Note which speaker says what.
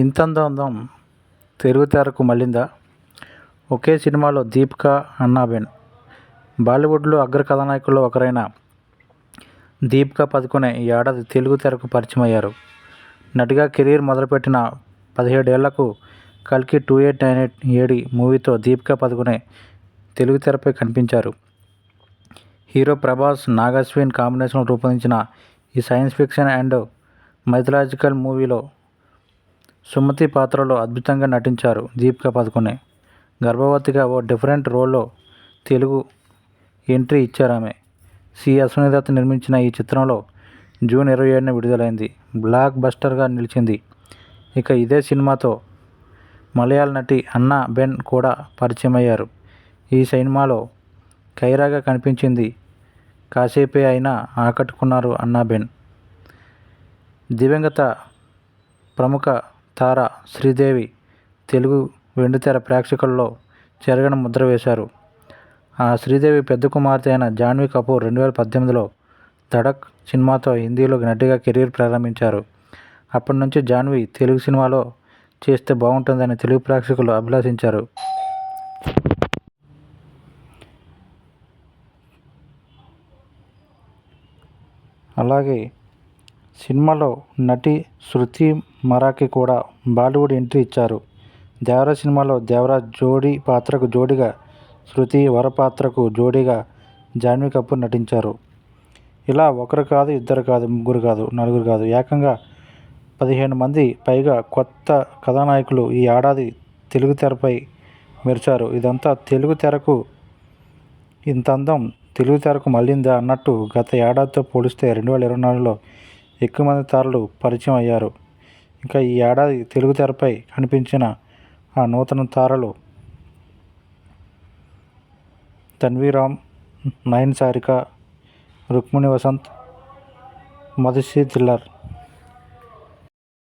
Speaker 1: ఇంతందం తెలుగు తెరకు మళ్ళిందా? ఒకే సినిమాలో దీపిక అన్నాబెన్. బాలీవుడ్లో అగ్ర కథానాయకుల్లో ఒకరైన దీపికా పదుకునే ఈ ఏడాది తెలుగు తెరకు పరిచయం అయ్యారు నటిగా కెరీర్ మొదలుపెట్టిన పదిహేడేళ్ళకు కల్కి two eight nine eight AD మూవీతో దీపికా పదుకునే తెలుగు తెరపై కనిపించారు. హీరో ప్రభాస్ నాగ్ కాంబినేషన్లో రూపొందించిన ఈ సైన్స్ ఫిక్షన్ అండ్ మైథలాజికల్ మూవీలో సుమతి పాత్రలో అద్భుతంగా నటించారు దీపికా పదుకొనే. గర్భవతిగా ఓ డిఫరెంట్ రోల్లో తెలుగు ఎంట్రీ ఇచ్చారామె. సి. అశ్వనిదత్ నిర్మించిన ఈ చిత్రంలో జూన్ ఇరవై ఏడున విడుదలైంది. బ్లాక్ బస్టర్గా నిలిచింది. ఇక ఇదే సినిమాతో మలయాళ నటి అన్నా బెన్ కూడా పరిచయం అయ్యారు ఈ సినిమాలో ఖైరాగా కనిపించింది కాసేపే అయినా ఆకట్టుకున్నారు అన్నా బెన్. దివంగత ప్రముఖ తార శ్రీదేవి తెలుగు వెండితెర ప్రేక్షకుల్లో చెరగని ముద్ర వేశారు. ఆ శ్రీదేవి పెద్ద కుమార్తె అయిన జాన్వీ కపూర్ రెండు వేల పద్దెనిమిదిలో ధడక్ సినిమాతో హిందీలో నటిగా కెరీర్ ప్రారంభించారు. అప్పటి నుంచి జాన్వీ తెలుగు సినిమాలో చేస్తే బాగుంటుందని తెలుగు ప్రేక్షకులు అభిలాషించారు. అలాగే సినిమాలో నటి శృతి మరాఠీ కూడా బాలీవుడ్ ఎంట్రీ ఇచ్చారు. దేవరాజ్ సినిమాలో దేవరాజ్ జోడీ పాత్రకు జోడీగా శృతి వర పాత్రకు జోడీగా జాన్వీ కపూర్ నటించారు. ఇలా ఒకరు కాదు ఇద్దరు కాదు ముగ్గురు కాదు నలుగురు కాదు ఏకంగా పదిహేను మంది పైగా కొత్త కథానాయకులు ఈ ఏడాది తెలుగు తెరపై మెరిచారు. ఇదంతా తెలుగు తెరకు ఇంత అందం తెలుగు తెరకు మళ్ళిందా అన్నట్టు గత ఏడాదితో పోలిస్తే రెండు వేల ఇరవై నాలుగులో ఎక్కువ మంది తారలు పరిచయం అయ్యారు. ఇంకా ఈ ఏడాది తెలుగు తెరపై కనిపించిన ఆ నూతన తారలు తన్వీరామ్ నయన్ సారిక రుక్మిణి వసంత్ మధుశ్రీ థిల్లర్